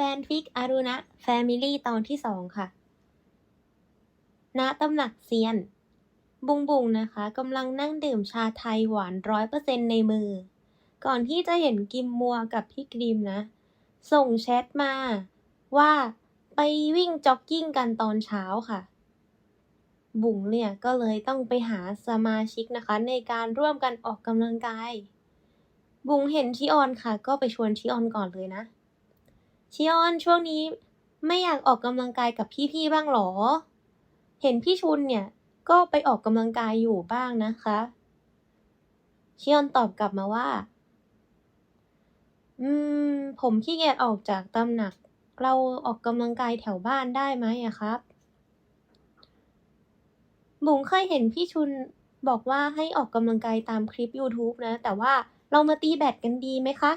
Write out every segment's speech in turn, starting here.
แฟนฟิกอารุณะแฟมิลี่ตอนที่สองค่ะ ณตำหนักเซียน บุงบุงนะคะกำลังนั่งดื่มชาไทยหวานร้อยเปอร์เซ็นในมือ ก่อนที่จะเห็นกิมมัวกับพี่กรีมนะ ส่งแชทมาว่าไปวิ่งจ็อกกิ้งกันตอนเช้าค่ะ บุ๋งเนี่ยก็เลยต้องไปหาสมาชิกนะคะ ในการร่วมกันออกกำลังกาย บุ๋งเห็นชิออนค่ะ ก็ไปชวนชิออนก่อนเลยนะ ชิออนช่วงนี้ไม่อยากออกกำลังกายกับพี่ๆบ้างหรอ เห็นพี่ชุนเนี่ยก็ไปออกกำลังกายอยู่บ้างนะคะชิออนตอบกลับมาว่า อืม ผมขี้เกียจออกจากตำหนัก เราออกกำลังกายแถวบ้านได้ไหมอะครับบุ๋งเคยเห็นพี่ชุนบอกว่าให้ออกกำลังกายตามคลิป YouTube นะ แต่ว่าเรามาตีแบดกันดีไหมคะ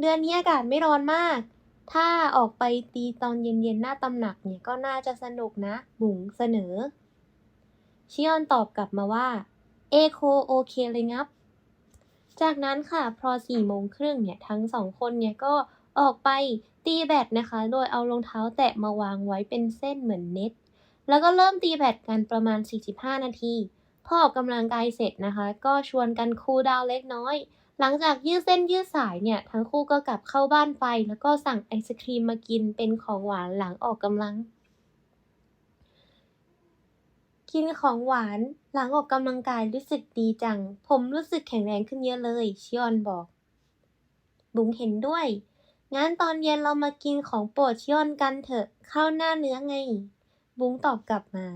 เดือนนี้อากาศไม่ร้อนมาก ถ้าออกไปตีตอนเย็นๆหน้าตำหนักเนี่ยก็น่าจะสนุกนะบุ๋งเสนอ ชิออนตอบกลับมาว่า เอโคโอเคเลยงับ จากนั้นค่ะพอสี่โมงครึ่งเนี่ยทั้งสองคนเนี่ยก็ออกไปตีแบดนะคะ โดยเอารองเท้าแตะมาวางไว้เป็นเส้นเหมือนเน็ต แล้วก็เริ่มตีแบดกันประมาณ 45 นาที พอออกกำลังกายเสร็จนะคะ ก็ชวนกันคูลดาวเล็กน้อย หลังจากยืดเส้นยืดสายเนี่ย ทั้งคู่ก็กลับเข้าบ้านไป แล้วก็สั่งไอศครีมมากินเป็นของหวานหลังออกกำลัง กินของหวานหลังออกกำลังกายรู้สึกดีจัง ผมรู้สึกแข็งแรงขึ้นเยอะเลย ชิออนบอก บุ๋งเห็นด้วย งั้นตอนเย็นเรามากินของโปรดชิออนกันเถอะ ข้าวหน้าเนื้อไง บุ๋งตอบกลับมา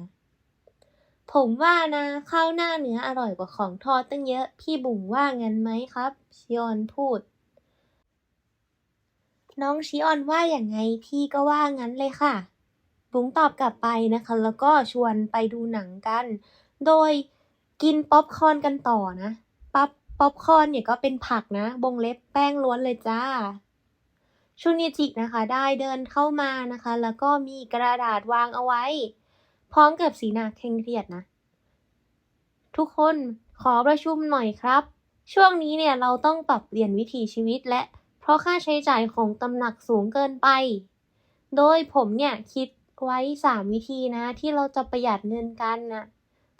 ผมว่านะข้าวหน้าเนื้ออร่อยกว่าของทอดตั้งเยอะ พี่บุ๋งว่างั้นไหมครับ ชิออนพูด น้องชิออนว่าอย่างไงพี่ก็ว่างั้นเลยค่ะ บุ๋งตอบกลับไปนะคะ แล้วก็ชวนไปดูหนังกัน โดยกินป๊อปคอร์นกันต่อนะปั๊บป๊อปคอร์นเนี่ยก็เป็นผักนะบงเล็บแป้งล้วนเลยจ้าชุนิจินะคะ ได้เดินเข้ามานะคะ แล้วก็มีกระดาษวางเอาไว้ พร้อมกับสีหน้าเคร่งเครียดนะ ทุกคนขอประชุมหน่อยครับ ช่วงนี้เนี่ยเราต้องปรับเปลี่ยนวิถีชีวิตและเพราะค่าใช้จ่ายของตำหนักสูงเกินไป โดยผมเนี่ยคิดไว้สามวิธีนะ ที่เราจะประหยัดเงินกันนะ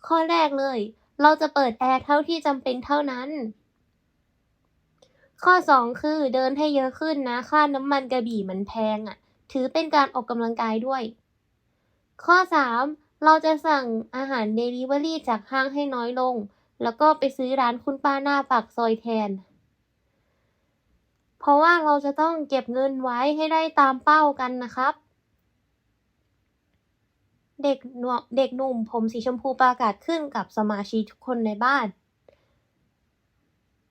ข้อแรกเลย เราจะเปิดแอร์เท่าที่จำเป็นเท่านั้น ข้อ 2 คือเดินให้เยอะขึ้นนะ ค่าน้ำมันกระบี่มันแพงอะ่ะ ถือเป็นการออกกำลังกายด้วย ข้อ 3 เราจะสั่งอาหารเดลิเวอรี่จากห้างให้น้อยลง แล้วก็ไปซื้อร้านคุณป้าหน้าปากซอยแทน เพราะว่าเราจะต้องเก็บเงินไว้ให้ได้ตามเป้ากันนะครับ เด็กหนวเด็กหนุ่มผมสีชมพูประกาศขึ้นกับสมาชิกทุกคนในบ้าน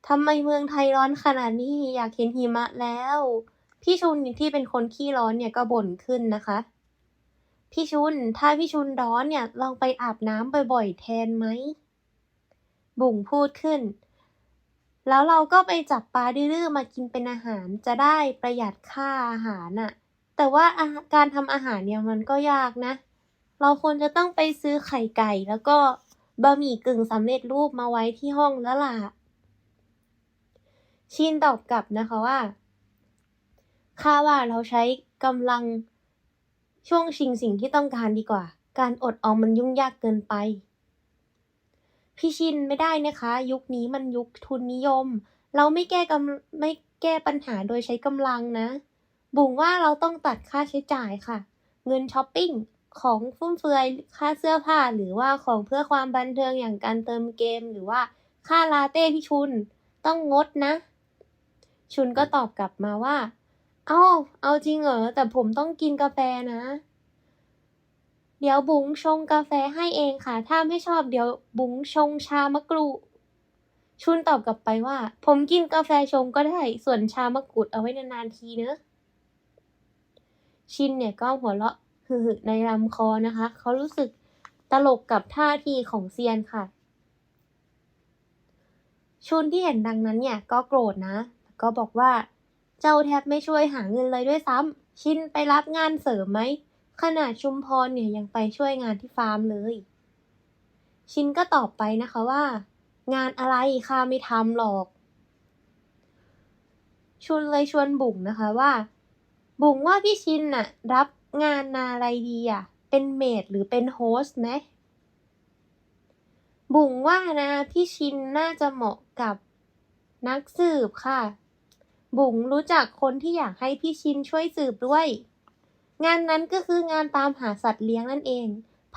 ทำไมเมืองไทยร้อนขนาดนี้อยากเห็นหิมะแล้ว พี่ชุนที่เป็นคนขี้ร้อนเนี่ยก็บ่นขึ้นนะคะ พี่ชุน ถ้าพี่ชุนร้อนเนี่ย ลองไปอาบน้ำบ่อยๆ แทนไหม บุ๋งพูดขึ้น แล้วเราก็ไปจับปลาดื้อๆมากินเป็นอาหารจะได้ประหยัดค่าอาหารน่ะ แต่ว่าการทำอาหารเนี่ยมันก็ยากนะ เราควรจะต้องไปซื้อไข่ไก่แล้วก็บะหมี่กึ่งสำเร็จรูปมาไว้ที่ห้องแล้วล่ะ ชินตอบกลับนะคะว่าข้าว่าเราใช้กำลัง ช่วงชิงสิ่งที่ต้องการดีกว่า การอดออมมันยุ่งยากเกินไป พี่ชินไม่ได้นะคะ ยุคนี้มันยุคทุนนิยม เราไม่แก้กำไม่แก้ปัญหาโดยใช้กำลังนะ บุ๋งว่าเราต้องตัดค่าใช้จ่ายค่ะ เงินช้อปปิ้งของฟุ่มเฟือยค่าเสื้อผ้าหรือว่าของเพื่อความบันเทิงอย่างการเติมเกมหรือว่าค่าลาเต้พี่ชุน ต้องงดนะ ชุนก็ตอบกลับมาว่า เอ้าเอาจริงเหรอ แต่ผมต้องกินกาแฟนะ เดี๋ยวบุ๋งชงกาแฟให้เองค่ะ ถ้าไม่ชอบเดี๋ยวบุ๋งชงชามะกรูดชุนตอบกลับไปว่า ผมกินกาแฟชงก็ได้ ส่วนชามะกรูดเอาไว้นานๆทีเนอะ ชินเนี่ยก็หัวเราะฮึ่ในลำคอนะคะ เขารู้สึกตลกกับท่าทีของเซียนค่ะ ชุนที่เห็นดังนั้นเนี่ยก็โกรธนะ ก็บอกว่า เจ้าแทบไม่ช่วยหาเงินเลยด้วยซ้ำ ชินไปรับงานเสริมไหม ขนาดชุมพรเนี่ยยังไปช่วยงานที่ฟาร์มเลย ชินก็ตอบไปนะคะว่า งานอะไรข้าไม่ทำหรอก ชุนเลยชวนบุ๋งนะคะว่า บุ๋งว่าพี่ชินน่ะ รับงานนาอะไรดีอะ เป็นเมดหรือเป็นโฮสต์ไหมบุ๋งว่านะพี่ชินน่าจะเหมาะกับนักสืบค่ะ บุ๋งรู้จักคนที่อยากให้พี่ชินช่วยสืบด้วย งานนั้นก็คืองานตามหาสัตว์เลี้ยงนั่นเอง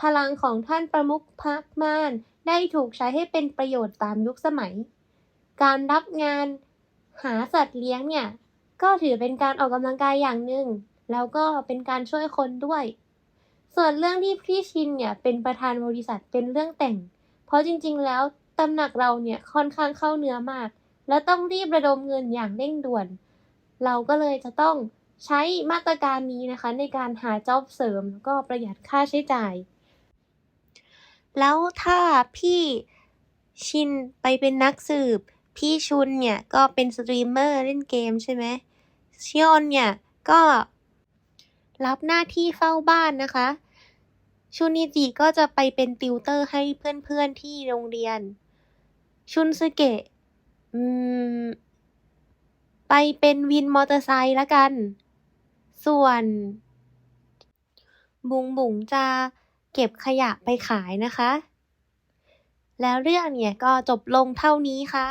พลังของท่านประมุขพักมานได้ถูกใช้ให้เป็นประโยชน์ตามยุคสมัย การรับงานหาสัตว์เลี้ยงเนี่ย ก็ถือเป็นการออกกำลังกายอย่างหนึ่ง แล้วก็เป็นการช่วยคนด้วย ส่วนเรื่องที่พี่ชินเนี่ยเป็นประธานบริษัทเป็นเรื่องแต่ง เพราะจริงๆแล้วตำหนักเราเนี่ยค่อนข้างเข้าเนื้อมาก และต้องรีบระดมเงินอย่างเร่งด่วน เราก็เลยจะต้องใช้มาตรการนี้นะคะในการหาจ็อบเสริมแล้วก็ประหยัดค่าใช้จ่าย แล้วถ้าพี่ชินไปเป็นนักสืบ พี่ชุนเนี่ยก็เป็นสตรีมเมอร์เล่นเกมใช่ไหมชิออนเนี่ยก็รับหน้าที่เฝ้าบ้านนะคะ ชุนิจิก็จะไปเป็นติวเตอร์ให้เพื่อนๆที่โรงเรียน ชุนซึเกะ อืม ไปเป็นวินมอเตอร์ไซค์ละกัน ส่วน บุงบุงจะเก็บขยะไปขายนะคะ แล้วเรื่องเนี่ยก็จบลงเท่านี้ค่ะ